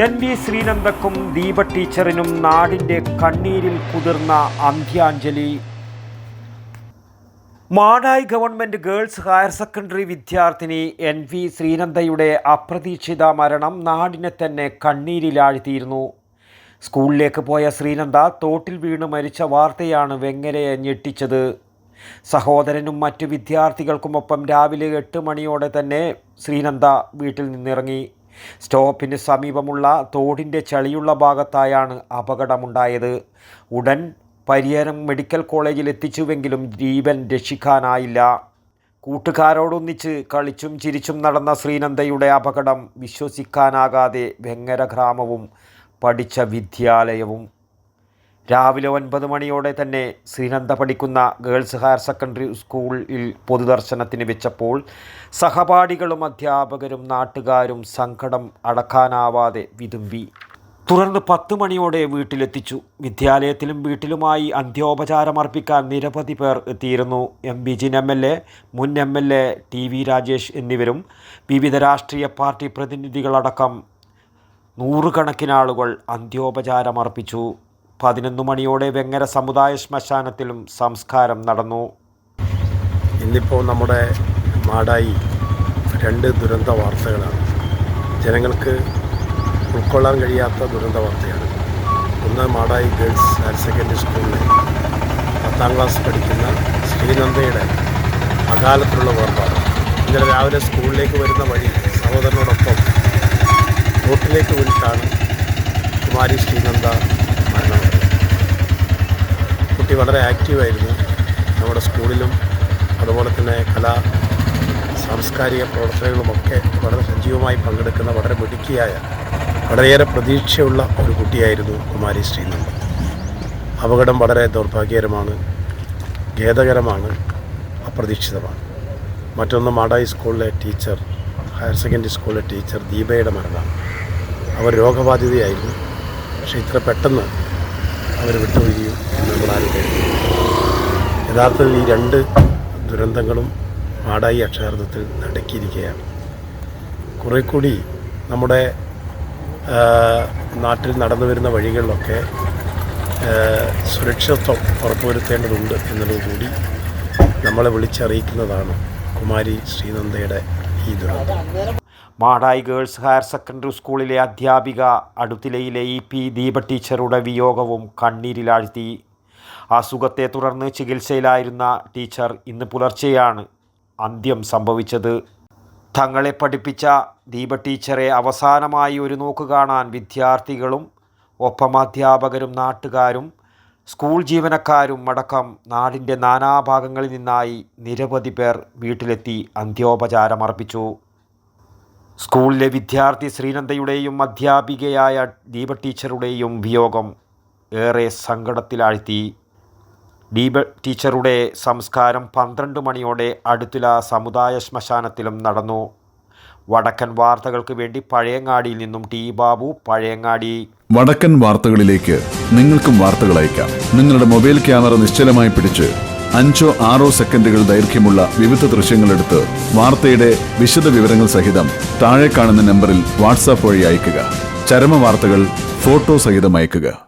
N V ശ്രീനന്ദക്കും ദീപ ടീച്ചറിനും നാടിന്റെ കണ്ണീരിൽ കുതിർന്ന അന്ത്യാഞ്ജലി. Madayi government girls higher secondary വിദ്യാർത്ഥിനി എൻ വി ശ്രീനന്ദയുടെ അപ്രതീക്ഷിത മരണം നാടിനെ തന്നെ കണ്ണീരിലാഴ്ത്തിയിരുന്നു. സ്കൂളിലേക്ക് പോയ ശ്രീനന്ദ തോട്ടിൽ വീണ് മരിച്ച വാർത്തയാണ് വെങ്ങരയെ ഞെട്ടിച്ചത്. സഹോദരനും മറ്റു വിദ്യാർത്ഥികൾക്കുമൊപ്പം രാവിലെ എട്ട് മണിയോടെ തന്നെ ശ്രീനന്ദ വീട്ടിൽ നിന്നിറങ്ങി. സ്റ്റോപ്പിന് സമീപമുള്ള തോടിന്റെ ചളിയുള്ള ഭാഗത്തായാണ് അപകടമുണ്ടായത്. ഉടൻ പരിയാരം മെഡിക്കൽ കോളേജിൽ എത്തിച്ചുവെങ്കിലും ജീവൻ രക്ഷിക്കാനായില്ല. കൂട്ടുകാരോടൊന്നിച്ച് കളിച്ചും ചിരിച്ചും നടന്ന ശ്രീനന്ദയുടെ അപകടം വിശ്വസിക്കാനാകാതെ വെങ്ങര ഗ്രാമവും പഠിച്ച വിദ്യാലയവും രാവിലെ ഒൻപത് മണിയോടെ തന്നെ ശ്രീനന്ദ പഠിക്കുന്ന ഗേൾസ് ഹയർ സെക്കൻഡറി സ്കൂളിൽ പൊതുദർശനത്തിന് വെച്ചപ്പോൾ സഹപാഠികളും അധ്യാപകരും നാട്ടുകാരും സങ്കടം അടക്കാനാവാതെ വിതുമ്പി. തുടർന്ന് പത്ത് മണിയോടെ വീട്ടിലെത്തിച്ചു. വിദ്യാലയത്തിലും വീട്ടിലുമായി അന്ത്യോപചാരം അർപ്പിക്കാൻ നിരവധി പേർ എത്തിയിരുന്നു. M. Vijin M. L. A മുൻ M. L. A T. V. Rajesh എന്നിവരും വിവിധ രാഷ്ട്രീയ പാർട്ടി പ്രതിനിധികളടക്കം നൂറുകണക്കിനാളുകൾ അന്ത്യോപചാരം അർപ്പിച്ചു. പതിനൊന്ന് മണിയോടെ വെങ്ങര സമുദായ ശ്മശാനത്തിലും സംസ്കാരം നടന്നു. ഇന്നിപ്പോൾ നമ്മുടെ മാടായി രണ്ട് ദുരന്ത വാർത്തകളാണ്. ജനങ്ങൾക്ക് ഉൾക്കൊള്ളാൻ കഴിയാത്ത ദുരന്ത വാർത്തയാണ്. ഒന്ന് മാടായി ഗേൾസ് ഹയർ സെക്കൻഡറി സ്കൂളിൽ പത്താം ക്ലാസ് പഠിക്കുന്ന ശ്രീനന്ദയുടെ അകാലത്തിലുള്ള വേർപാട് ഇന്നലെ രാവിലെ സ്കൂളിലേക്ക് വരുന്ന വഴി സഹോദരനോടൊപ്പം റോട്ടിലേക്ക് വീണിട്ടാണ് കുമാരി ശ്രീനന്ദ മരണമടഞ്ഞത്. കുട്ടി വളരെ ആക്റ്റീവായിരുന്നു. നമ്മുടെ സ്കൂളിലും അതുപോലെ തന്നെ കലാ സാംസ്കാരിക പ്രവർത്തനങ്ങളുമൊക്കെ വളരെ സജീവമായി പങ്കെടുക്കുന്ന വളരെ മിടുക്കിയായ വളരെയേറെ പ്രതീക്ഷയുള്ള ഒരു കുട്ടിയായിരുന്നു കുമാരി ശ്രീനന്ദ അപകടം വളരെ ദൗർഭാഗ്യകരമാണ് ഖേദകരമാണ് അപ്രതീക്ഷിതമാണ്. മറ്റൊന്ന് മാടായി സ്കൂളിലെ ടീച്ചർ ഹയർ സെക്കൻഡറി സ്കൂളിലെ ടീച്ചർ ദീപയുടെ മരണം അവർ രോഗബാധിതയായിരുന്നു. പക്ഷേ ഇത്ര പെട്ടെന്ന് അവർ വിട്ടുപോയിരിക്കും എന്ന് കഴിയും യഥാർത്ഥത്തിൽ ഈ രണ്ട് ദുരന്തങ്ങളും മാടായി അക്ഷരാർത്ഥത്തിൽ നടക്കിയിരിക്കുകയാണ്. കുറേ കൂടി നമ്മുടെ നാട്ടിൽ നടന്നു വരുന്ന വഴികളിലൊക്കെ സുരക്ഷിതത്വം ഉറപ്പുവരുത്തേണ്ടതുണ്ട് എന്നുള്ളത് കൂടി നമ്മളെ വിളിച്ചറിയിക്കുന്നതാണ് കുമാരി ശ്രീനന്ദയുടെ ഈ ദുരന്തം. മാടായി ഗേൾസ് ഹയർ സെക്കൻഡറി സ്കൂളിലെ അധ്യാപിക അടുത്തിലയിലെ ഇ പി ദീപ ടീച്ചറുടെ വിയോഗവും കണ്ണീരിലാഴ്ത്തി അസുഖത്തെ തുടർന്ന് ചികിത്സയിലായിരുന്ന ടീച്ചർ ഇന്ന് പുലർച്ചെയാണ് അന്ത്യം സംഭവിച്ചത്. തങ്ങളെ പഠിപ്പിച്ച ദീപ ടീച്ചറെ അവസാനമായി ഒരു നോക്ക് കാണാൻ വിദ്യാർത്ഥികളും ഒപ്പം അധ്യാപകരും നാട്ടുകാരും സ്കൂൾ ജീവനക്കാരും അടക്കം നാടിന്റെ നാനാഭാഗങ്ങളിൽ നിന്നായി നിരവധി പേർ വീട്ടിലെത്തി അന്ത്യോപചാരമർപ്പിച്ചു. സ്കൂളിലെ വിദ്യാർത്ഥി ശ്രീനന്ദയുടെയും അധ്യാപികയായ ദീപ ടീച്ചറുടെയും വിയോഗം ഏറെ സങ്കടത്തിലാഴ്ത്തി. ദീപ ടീച്ചറുടെ സംസ്കാരം പന്ത്രണ്ട് മണിയോടെ അടുത്തുള്ള സമുദായ ശ്മശാനത്തിലും നടന്നു. വടക്കൻ വാർത്തകൾക്ക് വേണ്ടി പഴയങ്ങാടിയിൽ നിന്നും ടി. ബാബു പഴയങ്ങാടി. വടക്കൻ വാർത്തകളിലേക്ക് നിങ്ങൾക്കും വാർത്തകൾ അയക്കാം. നിങ്ങളുടെ മൊബൈൽ ക്യാമറ നിശ്ചലമായി പിടിച്ച് അഞ്ചോ ആറോ സെക്കൻഡുകൾ ദൈർഘ്യമുള്ള വിവിധ ദൃശ്യങ്ങളെടുത്ത് വാർത്തയുടെ വിശദ വിവരങ്ങൾ സഹിതം താഴെ കാണുന്ന നമ്പറിൽ വാട്സാപ്പ് വഴി അയക്കുക. ചരമ വാർത്തകൾ ഫോട്ടോ സഹിതം അയയ്ക്കുക